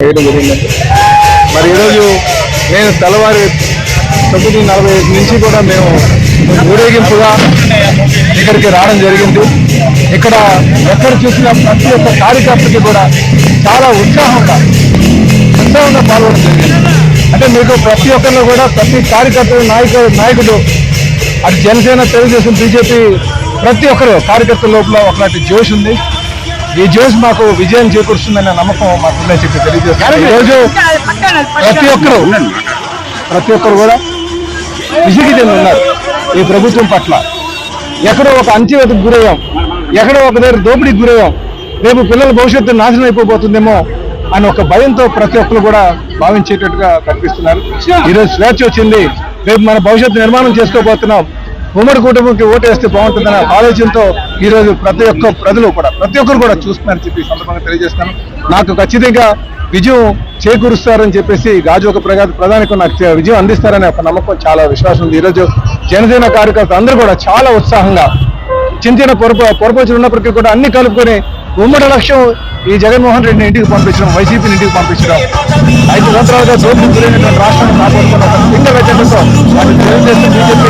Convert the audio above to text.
చేయడం జరిగిందండి మరి ఈరోజు నేను తెల్లవారి తొమ్మిది నలభై ఐదు నుంచి కూడా మేము ఊరేగింపుగా ఇక్కడికి రావడం జరిగింది. ఇక్కడ ఎక్కడ చూసినా ప్రతి ఒక్క కార్యకర్తకి కూడా చాలా ఉత్సాహంగా ఉత్సాహంగా పాల్గొనడం జరిగింది. అంటే మీకు ప్రతి ఒక్కరిలో కూడా ప్రతి కార్యకర్త నాయకుడు నాయకుడు అటు జనసేన తెలుగుదేశం బీజేపీ ప్రతి ఒక్కరు కార్యకర్తల లోపల ఒకలాంటి జోష్ ఉంది. ఈ జోష్ మాకు విజయం చేకూరుస్తుందనే నమ్మకం మాకుందని చెప్పి తెలియజేస్తారు ఈరోజు ప్రతి ఒక్కరు ప్రతి ఒక్కరు కూడా విసిగి ఉన్నారు ఈ ప్రభుత్వం పట్ల. ఎక్కడో ఒక అంచెవతకు గురయ్యాం. ఎక్కడో ఒక దగ్గర దోపిడీకి గురయ్యాం. రేపు పిల్లల భవిష్యత్తు నాశనం అయిపోబోతుందేమో అని ఒక భయంతో ప్రతి ఒక్కరు కూడా భావించేటట్టుగా కనిపిస్తున్నారు. ఈరోజు స్వేచ్ఛ వచ్చింది. రేపు మన భవిష్యత్తు నిర్మాణం చేసుకోబోతున్నాం. ఉమ్మడి కుటుంబంకి ఓటేస్తే బాగుంటుందనే ఆలోచనతో ఈ రోజు ప్రతి ఒక్క ప్రజలు కూడా ప్రతి ఒక్కరు కూడా చూస్తున్నారని చెప్పి సందర్భంగా తెలియజేస్తాను నాకు ఖచ్చితంగా విజయం చేకూరుస్తారని చెప్పేసి గాజు ఒక ప్రగా ప్రధానికి నాకు విజయం అందిస్తారనే ఒక నమ్మకం చాలా విశ్వాసం ఉంది. ఈరోజు జనసేన కార్యకర్తలు అందరూ కూడా చాలా ఉత్సాహంగా చిన్న చిన్న పొరప పొరపచ్చులు ఉన్నప్పటికీ కూడా అన్ని కలుపుకొని ఉమ్మడి లక్ష్యం ఈ జగన్మోహన్ రెడ్డిని ఇంటికి పంపించడం వైసీపీని ఇంటికి పంపించడం ఐదు సంవత్సరాలుగా దోపిడీ గురైనటువంటి రాష్ట్రాన్ని కాపాడుకున్న ఒక సింగ వెచ్చటతో వాళ్ళు బీజేపీ